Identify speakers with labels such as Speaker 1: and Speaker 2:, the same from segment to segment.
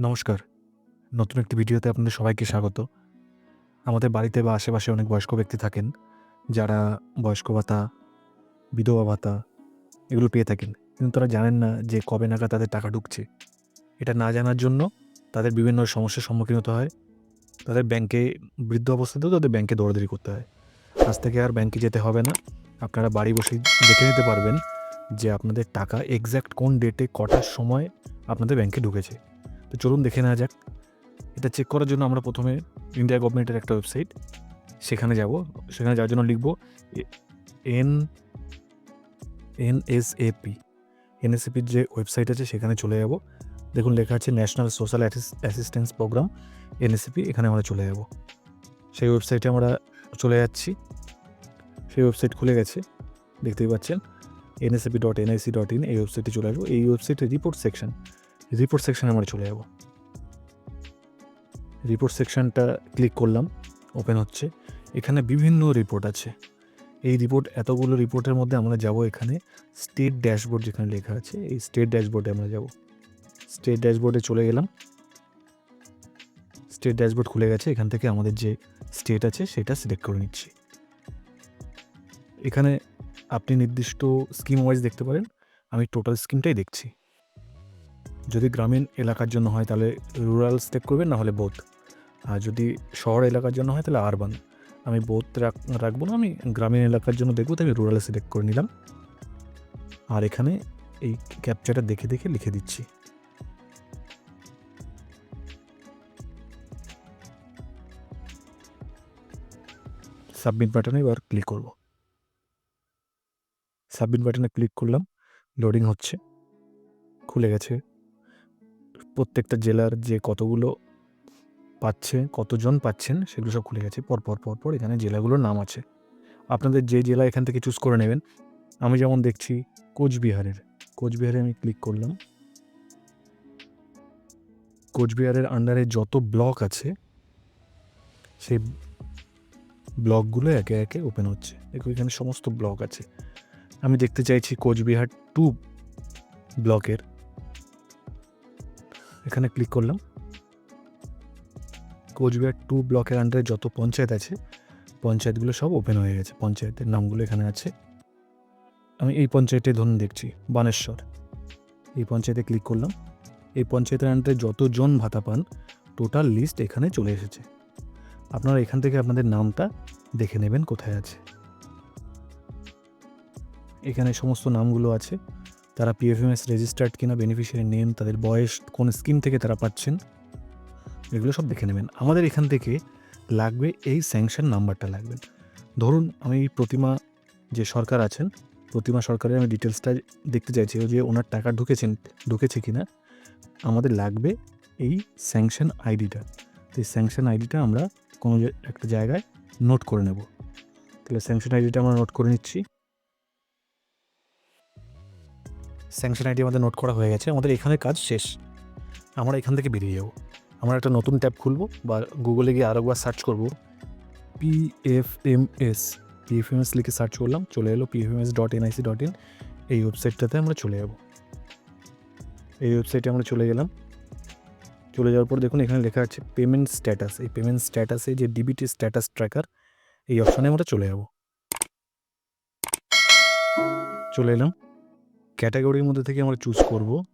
Speaker 1: নমস্কার। নতুন একটি ভিডিওতে আপনাদের সবাইকে স্বাগত। আমাদের বাড়িতে বা আশেপাশে অনেক বয়স্ক ব্যক্তি থাকেন, যারা বয়স্ক ভাতা, বিধবা ভাতা এগুলো পেয়ে থাকেন। কিন্তু তারা জানেন না যে কবে নাগাদ তাদের টাকা ঢুকছে। এটা না জানার জন্য তাদের বিভিন্ন সমস্যার সম্মুখীন হতে হয়। তাদের ব্যাংকে বৃদ্ধ অবস্থাতেও তাদের ব্যাংকে দৌড়াদৌড়ি করতে হয়। আজ থেকে আর ব্যাংকে যেতে হবে না। আপনারা বাড়ি বসেই দেখে নিতে পারবেন যে আপনাদের টাকা এক্স্যাক্ট কোন ডেটে কটার সময় আপনাদের ব্যাংকে ঢুকেছে। তো চলুন দেখে নেওয়া যাক। এটা চেক করার জন্য আমরা প্রথমে ইন্ডিয়া গভর্নমেন্টের একটা ওয়েবসাইট সেখানে যাব। সেখানে যাওয়ার জন্য লিখব এন এন এস এপি এনএসএপির যে ওয়েবসাইট আছে, সেখানে চলে যাব। দেখুন, লেখা আছে national social assistance program N S NSAP এখানে আমরা চলে যাব। সেই ওয়েবসাইটে আমরা চলে যাচ্ছি। সেই ওয়েবসাইট খুলে গেছে, দেখতেই পাচ্ছেন। N S NSAP dot N NIC dot in এই ওয়েবসাইটে চলে আসব। এই ওয়েবসাইটে রিপোর্ট সেকশন রিপোর্ট সেকশনে আমরা চলে যাব। রিপোর্ট সেকশনটা ক্লিক করলাম ওপেন হচ্ছে। এখানে বিভিন্ন রিপোর্ট আছে। এই রিপোর্ট এতগুলো রিপোর্টের মধ্যে আমরা যাব এখানে স্টেট ড্যাশবোর্ড যেখানে লেখা আছে, এই স্টেট ড্যাশবোর্ডে আমরা যাব। স্টেট ড্যাশবোর্ডে চলে গেলাম। স্টেট ড্যাশবোর্ড খুলে গেছে, এখান থেকে আমাদের যে স্টেট আছে সেটা সিলেক্ট করে নিচ্ছি। এখানে আপনি নির্দিষ্ট স্কিম ওয়াইজ দেখতে পারেন, আমি টোটাল স্কিমটাই দেখছি। যদি গ্রামীণ এলাকার জন্য হয় তাহলে রুরাল সিলেক্ট করবেন, না হলে বোথ আর যদি শহর এলাকার জন্য হয় তাহলে আরবান আমি বোথ রাখব না, আমি গ্রামীণ এলাকার জন্য দেখব, তাই আমি রুরাল সিলেক্ট করে নিলাম। আর এখানে এই ক্যাপচারটা দেখে দেখে লিখে দিচ্ছি। সাবমিট বাটনে এবার ক্লিক করব। সাবমিট বাটনে ক্লিক করলাম লোডিং হচ্ছে, খুলে গেছে। প্রত্যেকটা জেলার যে কতগুলো পাচ্ছে, কতজন পাচ্ছেন, সেগুলো সব খুলে গেছে। পরপর পরপর এখানে জেলাগুলোর নাম আছে। আপনাদের যে জেলা এখান থেকে চুজ করে নেবেন। আমি যেমন দেখছি কোচবিহারের, কোচবিহারে আমি ক্লিক করলাম। কোচবিহারের আন্ডারে যত ব্লক আছে, সেই ব্লকগুলো একে একে ওপেন হচ্ছে। দেখো এখানে সমস্ত ব্লক আছে। আমি দেখতে চাইছি কোচবিহার টু ব্লকের এখানে ক্লিক করলাম। কোচবিহার টু ব্লকের আন্ডারে যত পঞ্চায়েত আছে, পঞ্চায়েতগুলো সব ওপেন হয়ে গেছে। পঞ্চায়েতের নামগুলো এখানে আছে। আমি এই পঞ্চায়েতে ধরুন দেখছি, বানেশ্বর। এই পঞ্চায়েতে ক্লিক করলাম। এই পঞ্চায়েতের আন্ডারে যতজন ভাতা পান টোটাল লিস্ট এখানে চলে এসেছে। আপনারা এখান থেকে আপনাদের নামটা দেখে নেবেন কোথায় আছে। এখানে সমস্ত নামগুলো আছে। তারা পিএফএমএস রেজিস্টার্ড কিনা বেনিফিশিয়ারি নেম তাদের বয়স, কোন স্কিম থেকে তারা পাচ্ছেন, এগুলো সব দেখে নেবেন। আমাদের এখান থেকে লাগবে এই স্যাংশন নাম্বারটা লাগবে। ধরুন, আমি প্রতিমা যে সরকার আছেন, প্রতিমা সরকারের আমি ডিটেলসটা দেখতে চাইছি, যে ওনার টাকা ঢুকেছেন, ঢুকেছে কি না আমাদের লাগবে এই স্যাংশন আইডিটা তো এই স্যাংশন আইডিটা আমরা কোনো একটা জায়গায় নোট করে নেব। তাহলে স্যাংশন আইডিটা আমরা নোট করে নিচ্ছি। স্যাংশন আইডি আমাদের নোট করা হয়ে গেছে। আমাদের এখানে কাজ শেষ। আমরা এখান থেকে বেরিয়ে যাব। আমরা একটা নতুন ট্যাব খুলবো বা গুগলে গিয়ে আরেকবার সার্চ করব। পিএফএমএস পিএফএমএস লিখে সার্চ করলাম, চলে এলো PFMS dot N NIC dot in এই ওয়েবসাইটটাতে আমরা চলে যাব। এই ওয়েবসাইটে আমরা চলে গেলাম। চলে যাওয়ার পর দেখুন এখানে লেখা আছে পেমেন্ট স্ট্যাটাস এই পেমেন্ট স্ট্যাটাসে যে ডিবিটি স্ট্যাটাস ট্র্যাকার এই অপশানে আমরা চলে যাব। চলে এলাম। ক্যাটাগরির মধ্যে থেকে আমরা চুজ করব।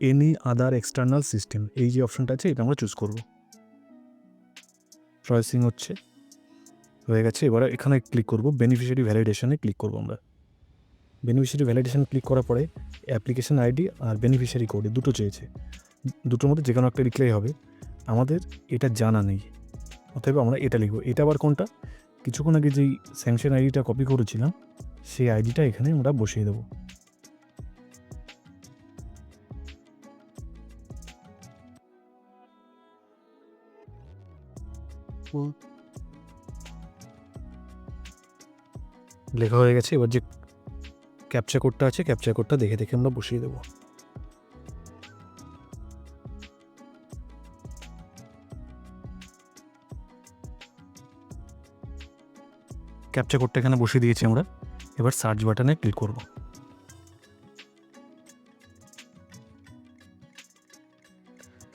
Speaker 1: এনি আদার এক্সটার্নাল সিস্টেম এই যে অপশনটা আছে, এটা আমরা চুজ করব। প্রসেসিং হচ্ছে। হয়ে গেছে, এবার এখানে ক্লিক করব বেনিফিশিয়ারি ভ্যালিডেশনে ক্লিক করব আমরা। বেনিফিশিয়ারি ভ্যালিডেশন ক্লিক করার পরে অ্যাপ্লিকেশন আইডি আর বেনিফিশিয়ারি কোড দুটো চেয়েছে। দুটোর মধ্যে যে কোনো একটা লিখলেই হবে। আমাদের এটা জানা নেই। অতএব আমরা এটা লিখব। এটা আবার কোনটা? কিছুক্ষণ আগে যেই স্যাংশন আইডিটা কপি করেছিলাম, সেই আইডিটা এখানে আমরা বসিয়ে দেবো। লেখা হয়ে গেছে। এবার যে ক্যাপচা কোডটা আছে ক্যাপচা কোডটা দেখে দেখে আমরা বসিয়ে দেবো। ক্যাপচা কোডটা এখানে বসিয়ে দিয়েছি আমরা। এবার সার্চ বাটনে ক্লিক করব।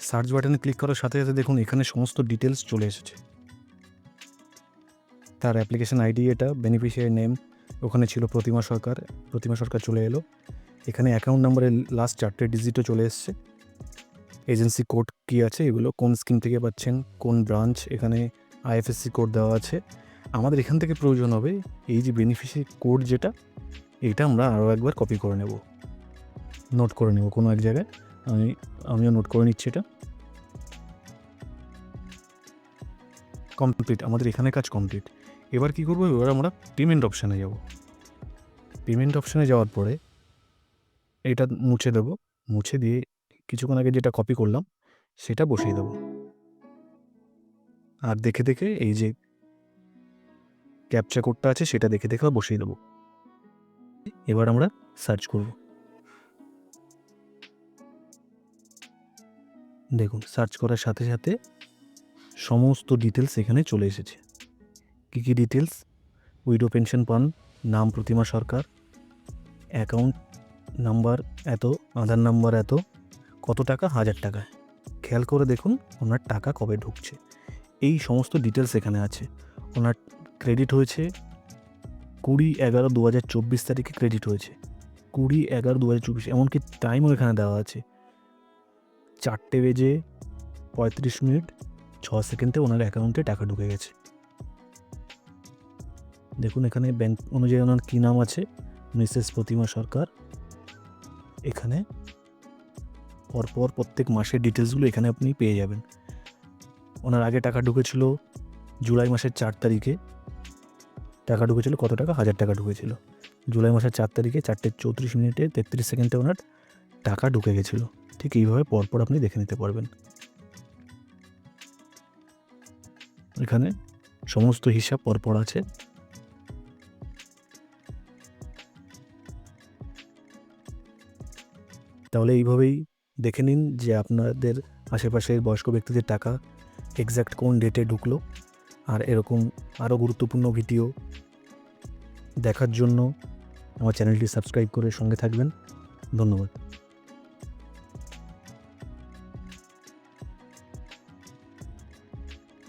Speaker 1: সার্চ বাটনে ক্লিক করার সাথে সাথে দেখুন এখানে সমস্ত ডিটেলস চলে এসেছে। তার অ্যাপ্লিকেশন আইডি এটা বেনিফিশিয়ারি নেম ওখানে ছিল প্রতিমা সরকার প্রতিমা সরকার চলে এলো। এখানে অ্যাকাউন্ট নাম্বারের লাস্ট চারটে ডিজিটও চলে এসছে। এজেন্সি কোড কী আছে এগুলো, কোন স্কিম থেকে পাচ্ছেন, কোন ব্রাঞ্চ এখানে আইএফএসসি কোড দেওয়া আছে। আমাদের এখান থেকে প্রয়োজন হবে এই যে বেনিফিশিয়ারি কোড যেটা, এটা আমরা আরও একবার কপি করে নেব। নোট করে নেব কোনো এক জায়গায়। আমি, আমিও নোট করে নিচ্ছি এটা। কমপ্লিট আমাদের এখানে কাজ কমপ্লিট এবার কি করব? এবার আমরা পেমেন্ট অপশানে যাব। পেমেন্ট অপশানে যাওয়ার পরে এটা মুছে দেব। মুছে দিয়ে কিছুক্ষণ আগে যেটা কপি করলাম, সেটা বসিয়ে দেব। আর দেখে দেখে এই যে ক্যাপচা কোডটা আছে, সেটা দেখে দেখে বসিয়ে দেবো এবার আমরা সার্চ করব। দেখুন সার্চ করার সাথে সাথে সমস্ত ডিটেলস এখানে চলে এসেছে। কী কী ডিটেলস উইডো পেনশন পান নাম প্রতিমা সরকার অ্যাকাউন্ট নাম্বার এত আধার নাম্বার এত, কত টাকা? হাজার টাকা। খেয়াল করে দেখুন, ওনার টাকা কবে ঢুকছে। এই সমস্ত ডিটেলস এখানে আছে। ওনার ক্রেডিট হয়েছে। কুড়ি এগারো দু হাজার চব্বিশ তারিখে ক্রেডিট হয়েছে। কুড়ি এগারো দু হাজার চব্বিশ, এমনকি টাইমও এখানে দেওয়া আছে। চারটে বেজে পঁয়ত্রিশ মিনিট, ছ সেকেন্ডে ওনার অ্যাকাউন্টে টাকা ঢুকে গেছে। দেখুন, এখানে ব্যাংক অনুযায়ী ওনার কী নাম আছে? মিসেস প্রতিমা সরকার। এখানে পরপর প্রত্যেক মাসের ডিটেলসগুলো এখানে আপনি পেয়ে যাবেন। ওনার আগে টাকা ঢুকেছিল জুলাই মাসের চার তারিখে টাকা ঢুকেছিল, কত টাকা? হাজার টাকা ঢুকেছিল। জুলাই মাসের চার তারিখে চারটে চৌত্রিশ মিনিটে তেত্রিশ সেকেন্ডে ওনার টাকা ঢুকে গেছিল। ঠিক এইভাবে পরপর আপনি দেখে নিতে পারবেন। এখানে সমস্ত হিসাব পরপর আছে। তাহলে এইভাবেই দেখে নিন যে আপনাদের আশেপাশের বয়স্ক ব্যক্তিদের টাকা এক্স্যাক্ট কোন ডেটে ঢুকলো। আর এরকম আরও গুরুত্বপূর্ণ ভিডিও দেখার জন্য আমার চ্যানেলটি সাবস্ক্রাইব করে সঙ্গে থাকবেন। ধন্যবাদ।